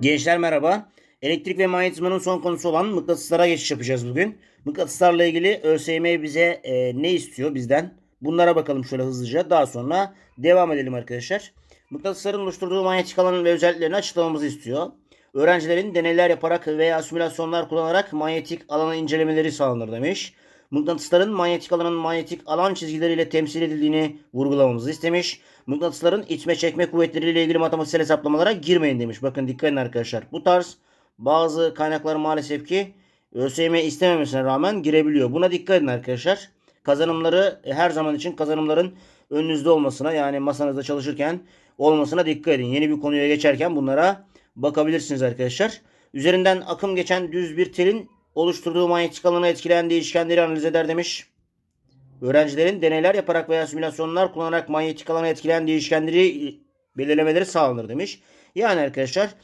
Gençler merhaba. Elektrik ve manyetizmanın son konusu olan mıknatıslara geçiş yapacağız bugün. Mıknatıslarla ilgili ÖSYM bize e, ne istiyor bizden? Bunlara bakalım şöyle hızlıca. Daha sonra devam edelim arkadaşlar. Mıknatısların oluşturduğu manyetik alanın ve özelliklerini açıklamamızı istiyor. Öğrencilerin deneyler yaparak veya simülasyonlar kullanarak manyetik alanı incelemeleri sağlanır demiş. Mıknatısların manyetik alanın manyetik alan çizgileriyle temsil edildiğini vurgulamamızı istemiş. Mıknatısların itme çekme kuvvetleriyle ilgili matematiksel hesaplamalara girmeyin demiş. Bakın dikkat edin arkadaşlar. Bu tarz bazı kaynaklar maalesef ki ÖSYM istememesine rağmen girebiliyor. Buna dikkat edin arkadaşlar. Kazanımları her zaman için kazanımların önünüzde olmasına yani masanızda çalışırken olmasına dikkat edin. Yeni bir konuya geçerken bunlara bakabilirsiniz arkadaşlar. Üzerinden akım geçen düz bir telin oluşturduğu manyetik alanı etkileyen değişkenleri analiz eder demiş. Öğrencilerin deneyler yaparak veya simülasyonlar kullanarak manyetik alanı etkileyen değişkenleri belirlemeleri sağlanır demiş. Yani arkadaşlar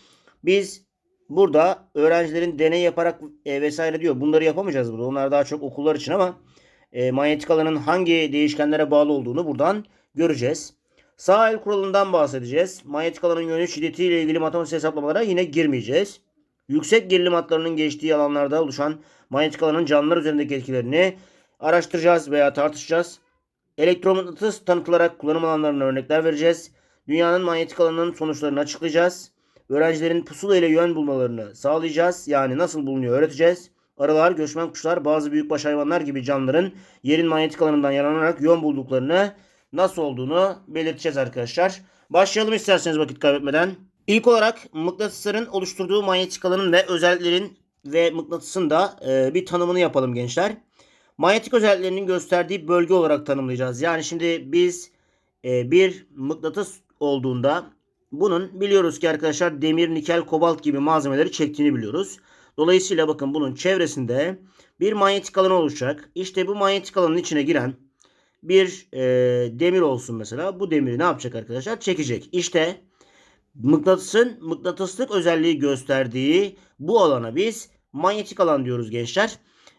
biz burada öğrencilerin deney yaparak e, vesaire diyor. Bunları yapamayacağız burada. Onlar daha çok okullar için ama e, manyetik alanın hangi değişkenlere bağlı olduğunu buradan göreceğiz. Sağ el kuralından bahsedeceğiz. Manyetik alanın yönü şiddetiyle ilgili matematik hesaplamalara yine girmeyeceğiz. Yüksek gerilim hatlarının geçtiği alanlarda oluşan manyetik alanın canlılar üzerindeki etkilerini araştıracağız veya tartışacağız. Elektromıknatıs tanıtılarak kullanım alanlarına örnekler vereceğiz. Dünyanın manyetik alanının sonuçlarını açıklayacağız. Öğrencilerin pusula ile yön bulmalarını sağlayacağız. Yani nasıl bulunuyor öğreteceğiz. Arılar, göçmen kuşlar, bazı büyükbaş hayvanlar gibi canlıların yerin manyetik alanından yararlanarak yön bulduklarını nasıl olduğunu belirteceğiz arkadaşlar. Başlayalım isterseniz vakit kaybetmeden. İlk olarak mıknatısların oluşturduğu manyetik alanın ve özelliklerin ve mıknatısın da e, bir tanımını yapalım gençler. Manyetik özelliklerinin gösterdiği bölge olarak tanımlayacağız. Yani şimdi biz e, bir mıknatıs olduğunda bunun biliyoruz ki arkadaşlar demir, nikel, kobalt gibi malzemeleri çektiğini biliyoruz. Dolayısıyla bakın bunun çevresinde bir manyetik alan oluşacak. İşte bu manyetik alanın içine giren bir e, demir olsun mesela. Bu demiri ne yapacak arkadaşlar? Çekecek. İşte mıknatısın mıknatıslık özelliği gösterdiği bu alana biz manyetik alan diyoruz gençler.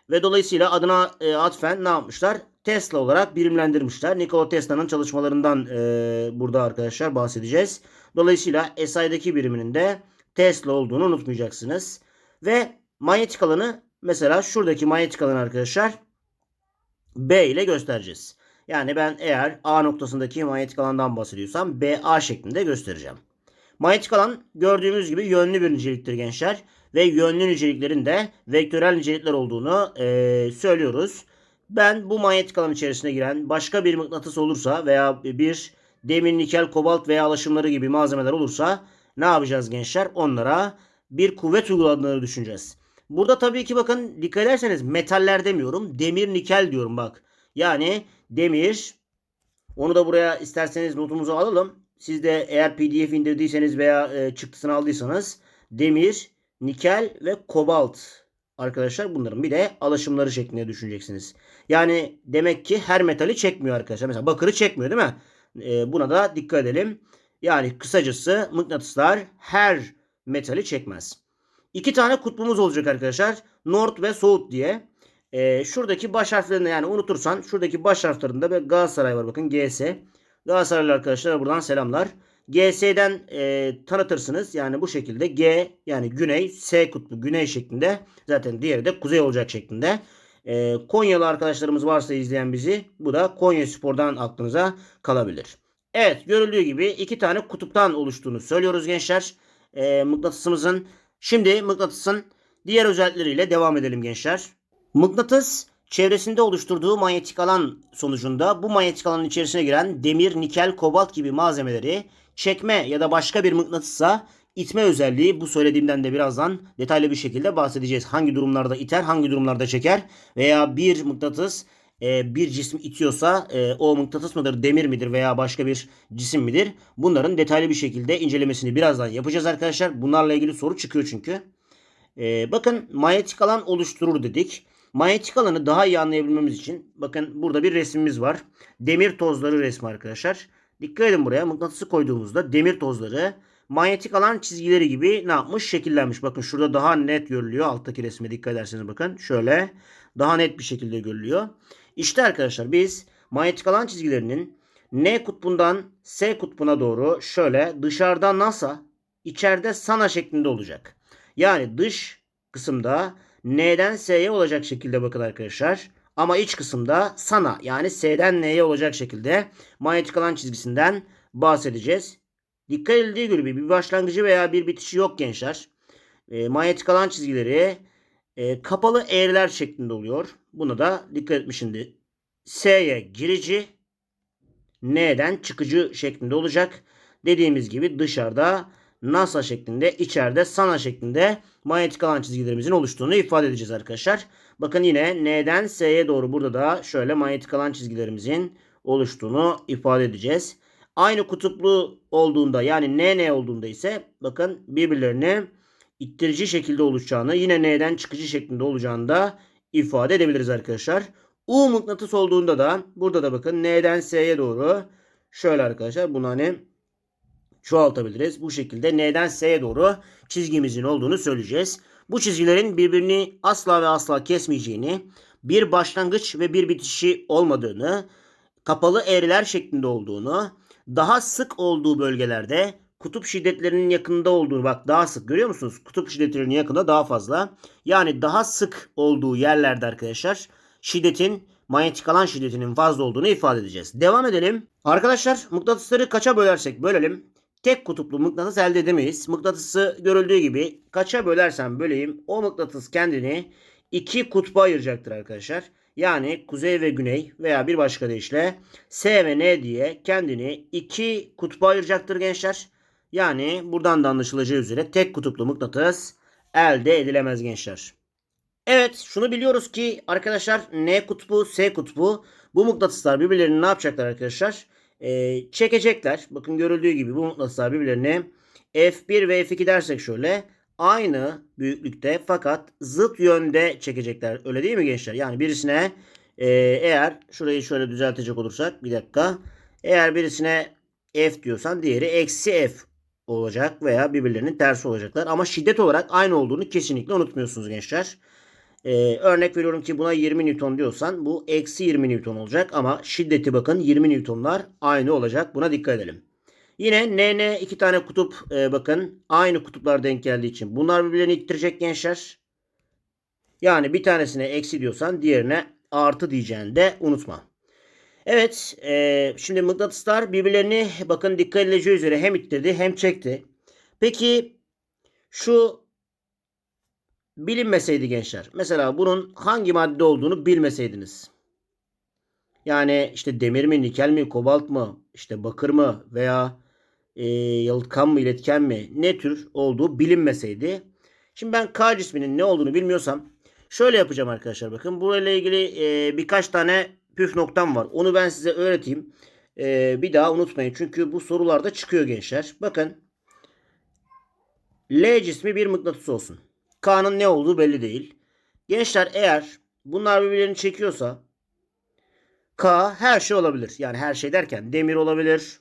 Ve dolayısıyla adına e, atfen ne yapmışlar? Tesla olarak birimlendirmişler. Nikola Tesla'nın çalışmalarından e, burada arkadaşlar bahsedeceğiz. Dolayısıyla SI'daki biriminin de Tesla olduğunu unutmayacaksınız. Ve manyetik alanı mesela şuradaki manyetik alanı arkadaşlar B ile göstereceğiz. Yani ben eğer A noktasındaki manyetik alandan bahsediyorsam BA şeklinde göstereceğim. Manyetik alan gördüğümüz gibi yönlü bir niceliktir gençler. Ve yönlü niceliklerin de vektörel nicelikler olduğunu e, söylüyoruz. Ben bu manyetik alan içerisine giren başka bir mıknatıs olursa veya bir demir, nikel, kobalt veya alaşımları gibi malzemeler olursa ne yapacağız gençler? Onlara bir kuvvet uyguladığını düşüneceğiz. Burada tabii ki bakın dikkat ederseniz metaller demiyorum. Demir, nikel diyorum bak. Yani demir onu da buraya isterseniz notumuzu alalım. Siz de eğer pdf indirdiyseniz veya e, çıktısını aldıysanız demir, nikel ve kobalt arkadaşlar bunların bir de alaşımları şeklinde düşüneceksiniz. Yani demek ki her metali çekmiyor arkadaşlar. Mesela bakırı çekmiyor değil mi? E, buna da dikkat edelim. Yani kısacası mıknatıslar her metali çekmez. İki tane kutbumuz olacak arkadaşlar. North ve South diye. E, şuradaki baş harflerini yani unutursan şuradaki baş harflerinde bir Galatasaray var bakın GS. Galatasaraylı arkadaşlara buradan selamlar. GS'den e, tanıtırsınız. Yani bu şekilde G yani güney, S kutbu güney şeklinde. Zaten diğeri de kuzey olacak şeklinde. E, Konyalı arkadaşlarımız varsa izleyen bizi bu da Konya Spor'dan aklınıza kalabilir. Evet görüldüğü gibi iki tane kutuptan oluştuğunu söylüyoruz gençler. E, mıknatısımızın. Şimdi mıknatısın diğer özellikleriyle devam edelim gençler. Mıknatıs çevresinde oluşturduğu manyetik alan sonucunda bu manyetik alanın içerisine giren demir, nikel, kobalt gibi malzemeleri çekme ya da başka bir mıknatısa itme özelliği bu söylediğimden de birazdan detaylı bir şekilde bahsedeceğiz. Hangi durumlarda iter, hangi durumlarda çeker veya bir mıknatıs e, bir cismi itiyorsa e, o mıknatıs mıdır, demir midir veya başka bir cisim midir? Bunların detaylı bir şekilde incelemesini birazdan yapacağız arkadaşlar. Bunlarla ilgili soru çıkıyor çünkü. E, bakın manyetik alan oluşturur dedik. Manyetik alanı daha iyi anlayabilmemiz için bakın burada bir resmimiz var. Demir tozları resmi arkadaşlar. Dikkat edin buraya mıknatısı koyduğumuzda demir tozları manyetik alan çizgileri gibi ne yapmış? Şekillenmiş. Bakın şurada daha net görülüyor. Alttaki resme dikkat ederseniz bakın. Şöyle daha net bir şekilde görülüyor. İşte arkadaşlar biz manyetik alan çizgilerinin N kutbundan S kutbuna doğru şöyle dışarıdan NASA içeride sana şeklinde olacak. Yani dış kısımda N'den S'ye olacak şekilde bakın arkadaşlar. Ama iç kısımda sana yani S'den N'ye olacak şekilde manyetik alan çizgisinden bahsedeceğiz. Dikkat edildiği gibi bir başlangıcı veya bir bitişi yok gençler. E, manyetik alan çizgileri e, kapalı eğriler şeklinde oluyor. Buna da dikkat etmiş şimdi. S'ye girici, N'den çıkıcı şeklinde olacak. Dediğimiz gibi dışarıda NASA şeklinde, içeride Sana şeklinde manyetik alan çizgilerimizin oluştuğunu ifade edeceğiz arkadaşlar. Bakın yine N'den S'ye doğru burada da şöyle manyetik alan çizgilerimizin oluştuğunu ifade edeceğiz. Aynı kutuplu olduğunda yani NN olduğunda ise bakın birbirlerini ittirici şekilde oluşacağını yine N'den çıkıcı şeklinde olacağını da ifade edebiliriz arkadaşlar. U mıknatıs olduğunda da burada da bakın N'den S'ye doğru şöyle arkadaşlar bunu hani çoğaltabiliriz. Bu şekilde N'den S'ye doğru çizgimizin olduğunu söyleyeceğiz. Bu çizgilerin birbirini asla ve asla kesmeyeceğini, bir başlangıç ve bir bitişi olmadığını, kapalı eğriler şeklinde olduğunu, daha sık olduğu bölgelerde kutup şiddetlerinin yakında olduğunu bak daha sık görüyor musunuz? Kutup şiddetlerinin yakında daha fazla. Yani daha sık olduğu yerlerde arkadaşlar şiddetin manyetik alan şiddetinin fazla olduğunu ifade edeceğiz. Devam edelim. Arkadaşlar mıknatısları kaça bölersek bölelim tek kutuplu mıknatıs elde edemeyiz. Mıknatısı görüldüğü gibi kaça bölersem böleyim o mıknatıs kendini iki kutba ayıracaktır arkadaşlar. Yani kuzey ve güney veya bir başka deyişle S ve N diye kendini iki kutba ayıracaktır gençler. Yani buradan da anlaşılacağı üzere tek kutuplu mıknatıs elde edilemez gençler. Evet şunu biliyoruz ki arkadaşlar N kutbu S kutbu bu mıknatıslar birbirlerini ne yapacaklar arkadaşlar? Ee, çekecekler. Bakın görüldüğü gibi bu mıknatıslar birbirlerini F1 ve F2 dersek şöyle aynı büyüklükte fakat zıt yönde çekecekler. Öyle değil mi gençler? Yani birisine e, eğer şurayı şöyle düzeltecek olursak bir dakika. Eğer birisine F diyorsan diğeri eksi F olacak veya birbirlerinin tersi olacaklar. Ama şiddet olarak aynı olduğunu kesinlikle unutmuyorsunuz gençler. Ee, örnek veriyorum ki buna 20 Newton diyorsan bu eksi 20 Newton olacak ama şiddeti bakın 20 Newtonlar aynı olacak. Buna dikkat edelim. Yine NN iki tane kutup e, bakın aynı kutuplar denk geldiği için bunlar birbirlerini ittirecek gençler. Yani bir tanesine eksi diyorsan diğerine artı diyeceğini de unutma. Evet e, şimdi mıknatıslar birbirlerini bakın dikkat edileceği üzere hem ittirdi hem çekti. Peki şu bilinmeseydi gençler. Mesela bunun hangi madde olduğunu bilmeseydiniz. Yani işte demir mi, nikel mi, kobalt mı, işte bakır mı veya e, yalıtkan mı, iletken mi ne tür olduğu bilinmeseydi. Şimdi ben K cisminin ne olduğunu bilmiyorsam şöyle yapacağım arkadaşlar. Bakın burayla ilgili e, birkaç tane püf noktam var. Onu ben size öğreteyim. E, bir daha unutmayın. Çünkü bu sorularda çıkıyor gençler. Bakın L cismi bir mıknatıs olsun. K'nın ne olduğu belli değil. Gençler eğer bunlar birbirlerini çekiyorsa K her şey olabilir. Yani her şey derken demir olabilir.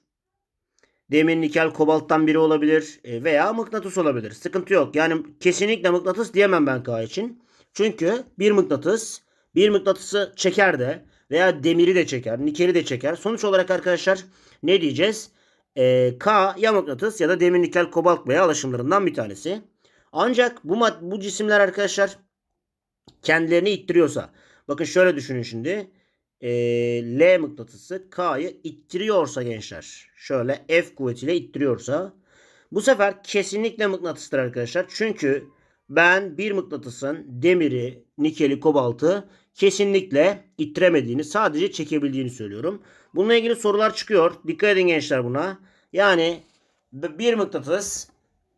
Demir, nikel, kobalttan biri olabilir e, veya mıknatıs olabilir. Sıkıntı yok. Yani kesinlikle mıknatıs diyemem ben K için. Çünkü bir mıknatıs bir mıknatısı çeker de veya demiri de çeker, nikeli de çeker. Sonuç olarak arkadaşlar ne diyeceğiz? Ee, K ya mıknatıs ya da demir, nikel, kobalt veya alaşımlarından bir tanesi. Ancak bu bu cisimler arkadaşlar kendilerini ittiriyorsa bakın şöyle düşünün şimdi. E, L mıknatısı K'yı ittiriyorsa gençler şöyle F kuvvetiyle ittiriyorsa bu sefer kesinlikle mıknatısdır arkadaşlar. Çünkü ben bir mıknatısın demiri, nikeli, kobaltı kesinlikle ittiremediğini sadece çekebildiğini söylüyorum. Bununla ilgili sorular çıkıyor. Dikkat edin gençler buna. Yani bir mıknatıs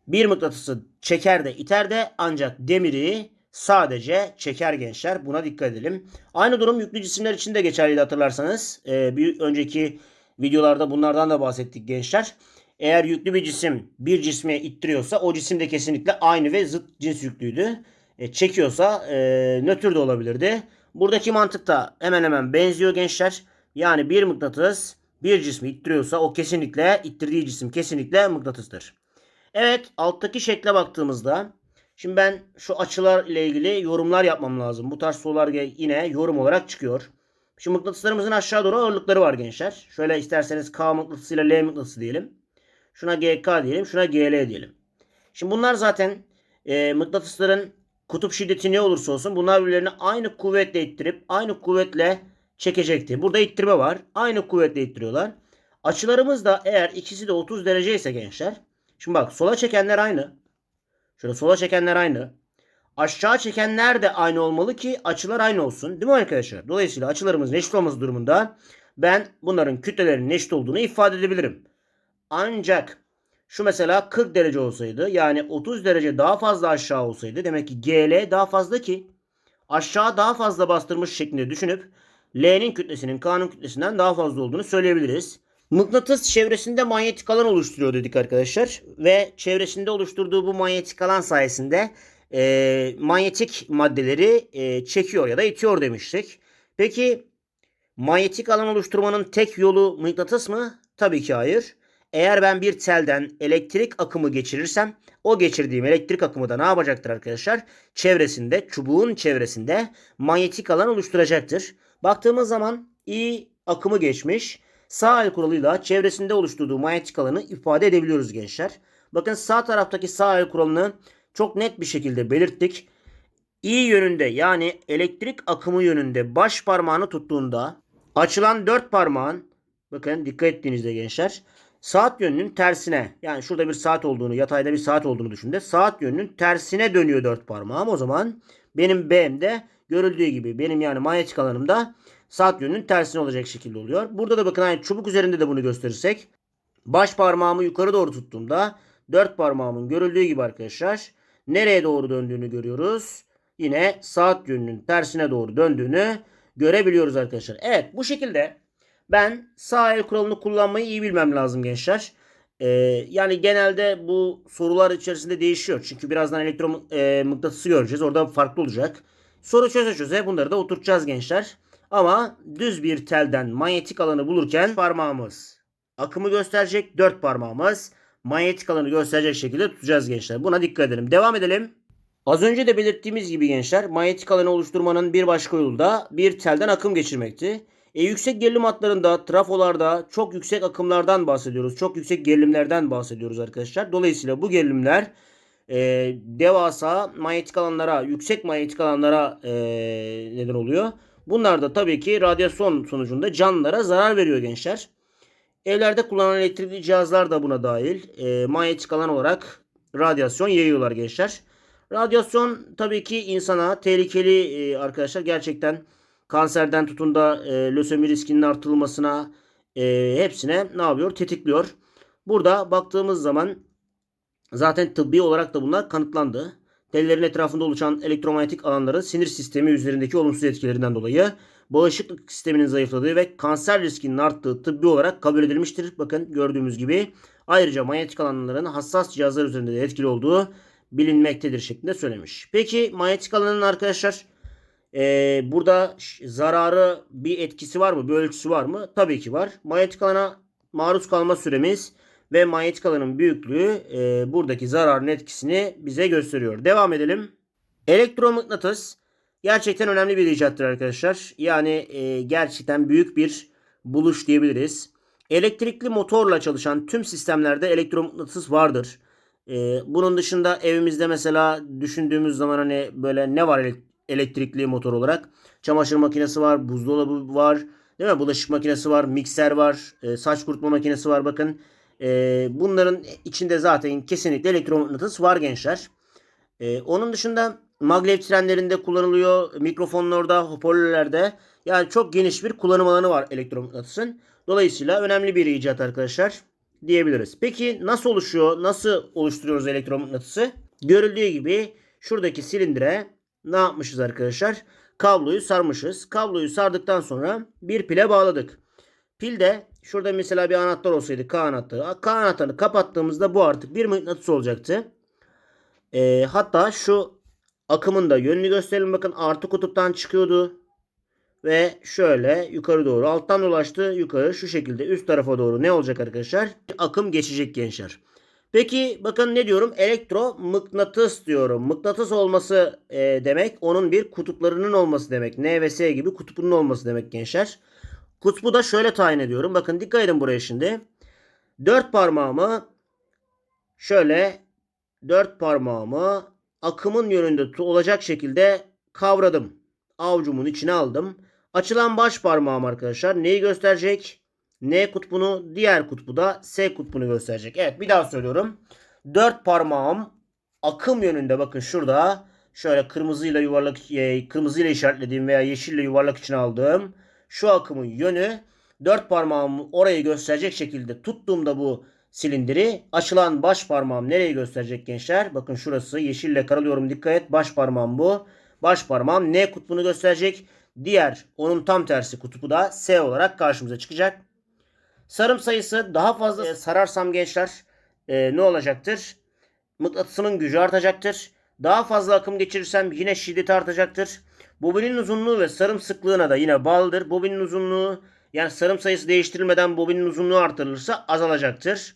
bir mıknatısı çeker de iter de ancak demiri sadece çeker gençler. Buna dikkat edelim. Aynı durum yüklü cisimler için de geçerliydi hatırlarsanız. Ee, bir önceki videolarda bunlardan da bahsettik gençler. Eğer yüklü bir cisim bir cisme ittiriyorsa o cisim de kesinlikle aynı ve zıt cins yüklüydü. E, çekiyorsa e, nötr de olabilirdi. Buradaki mantık da hemen hemen benziyor gençler. Yani bir mıknatıs bir cismi ittiriyorsa o kesinlikle ittirdiği cisim kesinlikle mıknatısdır. Evet alttaki şekle baktığımızda şimdi ben şu açılar ile ilgili yorumlar yapmam lazım. Bu tarz sorular yine yorum olarak çıkıyor. Şimdi mıknatıslarımızın aşağı doğru ağırlıkları var gençler. Şöyle isterseniz K mıknatısı ile L mıknatısı diyelim. Şuna GK diyelim. Şuna GL diyelim. Şimdi bunlar zaten e, mıknatısların kutup şiddeti ne olursa olsun bunlar birbirlerini aynı kuvvetle ittirip aynı kuvvetle çekecektir. Burada ittirme var. Aynı kuvvetle ittiriyorlar. Açılarımız da eğer ikisi de 30 derece ise gençler. Şimdi bak sola çekenler aynı. Şöyle sola çekenler aynı. Aşağı çekenler de aynı olmalı ki açılar aynı olsun. Değil mi arkadaşlar? Dolayısıyla açılarımızın eşit olması durumunda ben bunların kütlelerinin eşit olduğunu ifade edebilirim. Ancak şu mesela 40 derece olsaydı yani 30 derece daha fazla aşağı olsaydı demek ki GL daha fazla ki aşağı daha fazla bastırmış şeklinde düşünüp L'nin kütlesinin K'nın kütlesinden daha fazla olduğunu söyleyebiliriz. Mıknatıs çevresinde manyetik alan oluşturuyor dedik arkadaşlar. Ve çevresinde oluşturduğu bu manyetik alan sayesinde e, manyetik maddeleri e, çekiyor ya da itiyor demiştik. Peki manyetik alan oluşturmanın tek yolu mıknatıs mı? Tabii ki hayır. Eğer ben bir telden elektrik akımı geçirirsem o geçirdiğim elektrik akımı da ne yapacaktır arkadaşlar? Çevresinde, çubuğun çevresinde manyetik alan oluşturacaktır. Baktığımız zaman I akımı geçmiş. Sağ el kuralıyla çevresinde oluşturduğu manyetik alanı ifade edebiliyoruz gençler. Bakın sağ taraftaki sağ el kuralını çok net bir şekilde belirttik. I yönünde yani elektrik akımı yönünde baş parmağını tuttuğunda açılan dört parmağın bakın dikkat ettiğinizde gençler saat yönünün tersine yani şurada bir saat olduğunu yatayda bir saat olduğunu düşünde saat yönünün tersine dönüyor dört parmağım. O zaman benim B'mde görüldüğü gibi benim yani manyetik alanımda saat yönünün tersine olacak şekilde oluyor. Burada da bakın aynı çubuk üzerinde de bunu gösterirsek baş parmağımı yukarı doğru tuttuğumda dört parmağımın görüldüğü gibi arkadaşlar nereye doğru döndüğünü görüyoruz. Yine saat yönünün tersine doğru döndüğünü görebiliyoruz arkadaşlar. Evet bu şekilde ben sağ el kuralını kullanmayı iyi bilmem lazım gençler. Ee, yani genelde bu sorular içerisinde değişiyor. Çünkü birazdan elektro e, göreceğiz. Orada farklı olacak. Soru çöze çöze bunları da oturtacağız gençler. Ama düz bir telden manyetik alanı bulurken parmağımız akımı gösterecek. Dört parmağımız manyetik alanı gösterecek şekilde tutacağız gençler. Buna dikkat edelim. Devam edelim. Az önce de belirttiğimiz gibi gençler manyetik alanı oluşturmanın bir başka yolu da bir telden akım geçirmekti. E, yüksek gerilim hatlarında, trafolarda çok yüksek akımlardan bahsediyoruz. Çok yüksek gerilimlerden bahsediyoruz arkadaşlar. Dolayısıyla bu gerilimler e, devasa manyetik alanlara, yüksek manyetik alanlara e, neden oluyor. Bunlar da tabii ki radyasyon sonucunda canlılara zarar veriyor gençler. Evlerde kullanılan elektrikli cihazlar da buna dahil. E, manyetik alan olarak radyasyon yayıyorlar gençler. Radyasyon tabii ki insana tehlikeli e, arkadaşlar. Gerçekten kanserden tutun da e, lösemi riskinin artırılmasına e, hepsine ne yapıyor? Tetikliyor. Burada baktığımız zaman zaten tıbbi olarak da bunlar kanıtlandı. Tellerin etrafında oluşan elektromanyetik alanların sinir sistemi üzerindeki olumsuz etkilerinden dolayı bağışıklık sisteminin zayıfladığı ve kanser riskinin arttığı tıbbi olarak kabul edilmiştir. Bakın gördüğümüz gibi ayrıca manyetik alanların hassas cihazlar üzerinde de etkili olduğu bilinmektedir şeklinde söylemiş. Peki manyetik alanın arkadaşlar e, burada zararı bir etkisi var mı? Bir ölçüsü var mı? Tabii ki var. Manyetik alana maruz kalma süremiz ve manyetik alanın büyüklüğü e, buradaki zararın etkisini bize gösteriyor. Devam edelim. Elektromıknatıs gerçekten önemli bir icattır arkadaşlar. Yani e, gerçekten büyük bir buluş diyebiliriz. Elektrikli motorla çalışan tüm sistemlerde elektromıknatıs vardır. E, bunun dışında evimizde mesela düşündüğümüz zaman hani böyle ne var elektrikli motor olarak? Çamaşır makinesi var, buzdolabı var, değil mi? Bulaşık makinesi var, mikser var, e, saç kurutma makinesi var bakın. E, bunların içinde zaten kesinlikle elektromıknatıs var gençler. E, onun dışında maglev trenlerinde kullanılıyor, mikrofonlarda, hoparlörlerde. Yani çok geniş bir kullanım alanı var elektromıknatısın. Dolayısıyla önemli bir icat arkadaşlar diyebiliriz. Peki nasıl oluşuyor? Nasıl oluşturuyoruz elektromıknatısı? Görüldüğü gibi şuradaki silindire ne yapmışız arkadaşlar? Kabloyu sarmışız. Kabloyu sardıktan sonra bir pile bağladık. Pilde şurada mesela bir anahtar olsaydı K anahtarı. K anahtarını kapattığımızda bu artık bir mıknatıs olacaktı. E, hatta şu akımın da yönünü gösterelim. Bakın artı kutuptan çıkıyordu. Ve şöyle yukarı doğru alttan dolaştı yukarı şu şekilde üst tarafa doğru ne olacak arkadaşlar? Akım geçecek gençler. Peki bakın ne diyorum? Elektromıknatıs diyorum. Mıknatıs olması e, demek onun bir kutuplarının olması demek. N ve S gibi kutubunun olması demek gençler. Kutbu da şöyle tayin ediyorum. Bakın dikkat edin buraya şimdi. Dört parmağımı şöyle dört parmağımı akımın yönünde olacak şekilde kavradım. Avucumun içine aldım. Açılan baş parmağım arkadaşlar neyi gösterecek? N kutbunu, diğer kutbu da S kutbunu gösterecek. Evet bir daha söylüyorum. Dört parmağım akım yönünde bakın şurada şöyle kırmızıyla yuvarlak kırmızıyla işaretlediğim veya yeşille yuvarlak içine aldığım şu akımın yönü dört parmağımı orayı gösterecek şekilde tuttuğumda bu silindiri açılan baş parmağım nereyi gösterecek gençler? Bakın şurası yeşille karalıyorum dikkat et. Baş parmağım bu. Baş parmağım N kutbunu gösterecek. Diğer onun tam tersi kutbu da S olarak karşımıza çıkacak. Sarım sayısı daha fazla sararsam gençler e, ne olacaktır? Mıknatısımın gücü artacaktır. Daha fazla akım geçirirsem yine şiddeti artacaktır. Bobinin uzunluğu ve sarım sıklığına da yine bağlıdır. Bobinin uzunluğu yani sarım sayısı değiştirilmeden bobinin uzunluğu artırılırsa azalacaktır.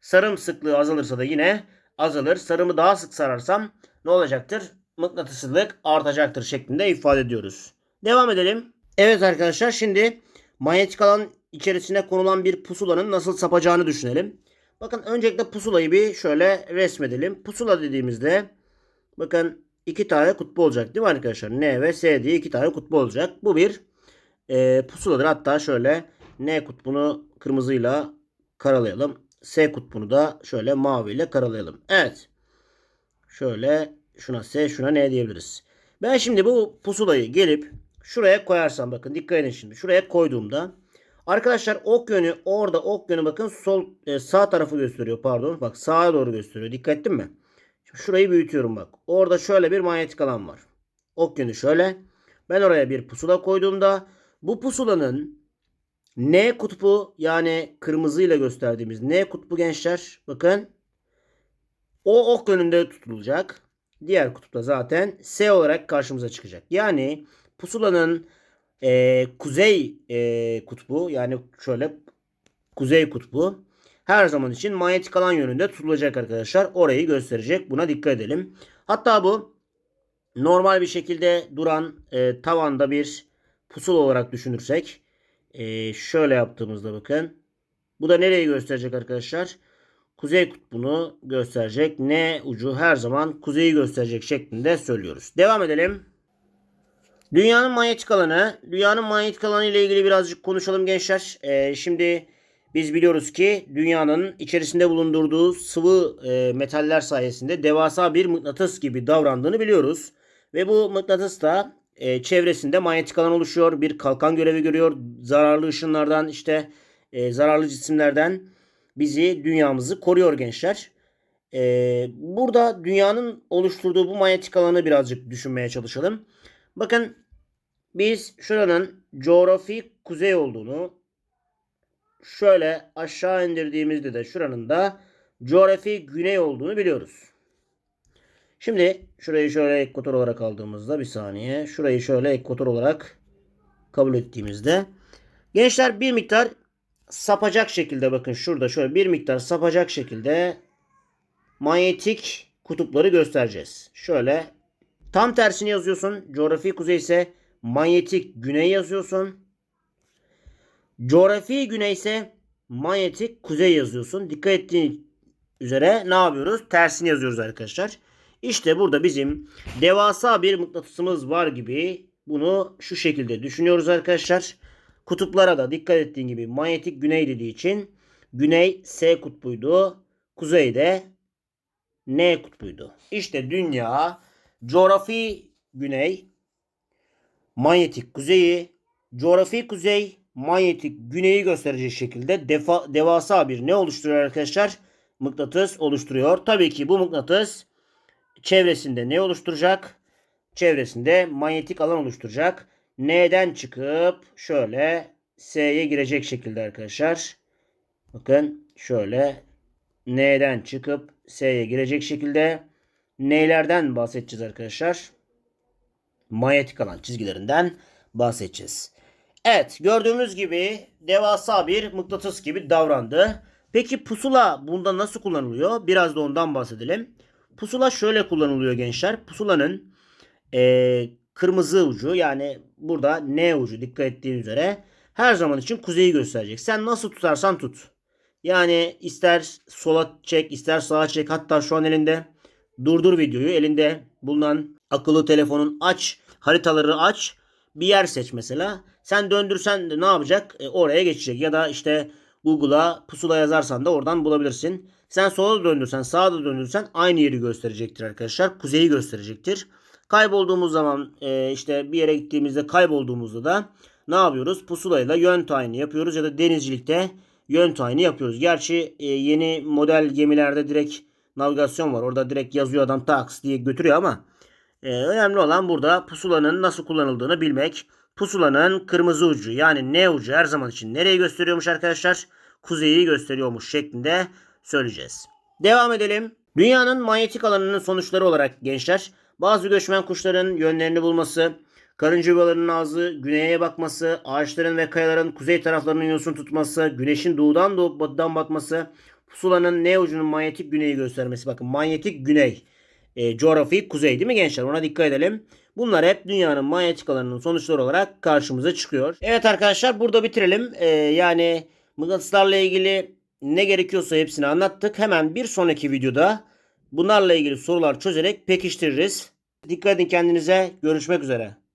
Sarım sıklığı azalırsa da yine azalır. Sarımı daha sık sararsam ne olacaktır? Mıknatıslılık artacaktır şeklinde ifade ediyoruz. Devam edelim. Evet arkadaşlar şimdi manyetik alan içerisine konulan bir pusulanın nasıl sapacağını düşünelim. Bakın öncelikle pusulayı bir şöyle resmedelim. Pusula dediğimizde bakın iki tane kutbu olacak değil mi arkadaşlar? N ve S diye iki tane kutbu olacak. Bu bir e, pusuladır. Hatta şöyle N kutbunu kırmızıyla karalayalım. S kutbunu da şöyle maviyle karalayalım. Evet. Şöyle şuna S şuna N diyebiliriz. Ben şimdi bu pusulayı gelip şuraya koyarsam bakın dikkat edin şimdi. Şuraya koyduğumda arkadaşlar ok yönü orada ok yönü bakın sol e, sağ tarafı gösteriyor pardon. Bak sağa doğru gösteriyor. Dikkat ettin mi? Şimdi şurayı büyütüyorum bak. Orada şöyle bir manyetik alan var. Ok yönü şöyle. Ben oraya bir pusula koyduğumda bu pusulanın N kutbu yani kırmızıyla gösterdiğimiz N kutbu gençler bakın o ok yönünde tutulacak. Diğer kutupta zaten S olarak karşımıza çıkacak. Yani pusulanın e, kuzey e, kutbu yani şöyle kuzey kutbu her zaman için manyetik alan yönünde tutulacak arkadaşlar. Orayı gösterecek. Buna dikkat edelim. Hatta bu normal bir şekilde duran e, tavanda bir pusul olarak düşünürsek e, şöyle yaptığımızda bakın. Bu da nereyi gösterecek arkadaşlar? Kuzey kutbunu gösterecek. N ucu her zaman kuzeyi gösterecek şeklinde söylüyoruz. Devam edelim. Dünyanın manyetik alanı. Dünyanın manyetik alanı ile ilgili birazcık konuşalım gençler. Ee, şimdi biz biliyoruz ki dünyanın içerisinde bulundurduğu sıvı e, metaller sayesinde devasa bir mıknatıs gibi davrandığını biliyoruz. Ve bu mıknatıs da e, çevresinde manyetik alan oluşuyor. Bir kalkan görevi görüyor. Zararlı ışınlardan işte e, zararlı cisimlerden bizi dünyamızı koruyor gençler. E, burada dünyanın oluşturduğu bu manyetik alanı birazcık düşünmeye çalışalım. Bakın biz şuranın coğrafi kuzey olduğunu şöyle aşağı indirdiğimizde de şuranın da coğrafi güney olduğunu biliyoruz. Şimdi şurayı şöyle ekvator olarak aldığımızda bir saniye. Şurayı şöyle ekvator olarak kabul ettiğimizde gençler bir miktar sapacak şekilde bakın şurada şöyle bir miktar sapacak şekilde manyetik kutupları göstereceğiz. Şöyle tam tersini yazıyorsun. Coğrafi kuzey ise manyetik güney yazıyorsun. Coğrafi güney ise manyetik kuzey yazıyorsun. Dikkat ettiğin üzere ne yapıyoruz? Tersini yazıyoruz arkadaşlar. İşte burada bizim devasa bir mıknatısımız var gibi bunu şu şekilde düşünüyoruz arkadaşlar. Kutuplara da dikkat ettiğin gibi manyetik güney dediği için güney S kutbuydu. Kuzey de N kutbuydu. İşte dünya coğrafi güney, manyetik kuzeyi, coğrafi kuzey, manyetik güneyi gösterecek şekilde defa, devasa bir ne oluşturuyor arkadaşlar? Mıknatıs oluşturuyor. Tabii ki bu mıknatıs çevresinde ne oluşturacak? Çevresinde manyetik alan oluşturacak. N'den çıkıp şöyle S'ye girecek şekilde arkadaşlar. Bakın şöyle N'den çıkıp S'ye girecek şekilde N'lerden bahsedeceğiz arkadaşlar. Manyetik alan çizgilerinden bahsedeceğiz. Evet gördüğümüz gibi devasa bir mıknatıs gibi davrandı. Peki pusula bunda nasıl kullanılıyor? Biraz da ondan bahsedelim. Pusula şöyle kullanılıyor gençler. Pusulanın e, kırmızı ucu yani burada N ucu dikkat ettiğin üzere her zaman için kuzeyi gösterecek. Sen nasıl tutarsan tut. Yani ister sola çek ister sağa çek hatta şu an elinde Durdur videoyu. Elinde bulunan akıllı telefonun aç. Haritaları aç. Bir yer seç mesela. Sen döndürsen de ne yapacak? E, oraya geçecek. Ya da işte Google'a pusula yazarsan da oradan bulabilirsin. Sen sola döndürsen sağa da döndürsen aynı yeri gösterecektir arkadaşlar. Kuzeyi gösterecektir. Kaybolduğumuz zaman e, işte bir yere gittiğimizde kaybolduğumuzda da ne yapıyoruz? Pusulayla yön tayini yapıyoruz ya da denizcilikte yön tayini yapıyoruz. Gerçi e, yeni model gemilerde direkt navigasyon var. Orada direkt yazıyor adam taks diye götürüyor ama e, önemli olan burada pusulanın nasıl kullanıldığını bilmek. Pusulanın kırmızı ucu yani ne ucu her zaman için nereye gösteriyormuş arkadaşlar? Kuzeyi gösteriyormuş şeklinde söyleyeceğiz. Devam edelim. Dünyanın manyetik alanının sonuçları olarak gençler bazı göçmen kuşların yönlerini bulması, karınca yuvalarının ağzı güneye bakması, ağaçların ve kayaların kuzey taraflarının yosun tutması, güneşin doğudan doğup batıdan batması, pusulanın ne ucunun manyetik güneyi göstermesi. Bakın manyetik güney. E, coğrafi kuzey değil mi gençler? Ona dikkat edelim. Bunlar hep dünyanın manyetik alanının sonuçları olarak karşımıza çıkıyor. Evet arkadaşlar burada bitirelim. E, yani mıknatıslarla ilgili ne gerekiyorsa hepsini anlattık. Hemen bir sonraki videoda bunlarla ilgili sorular çözerek pekiştiririz. Dikkat edin kendinize. Görüşmek üzere.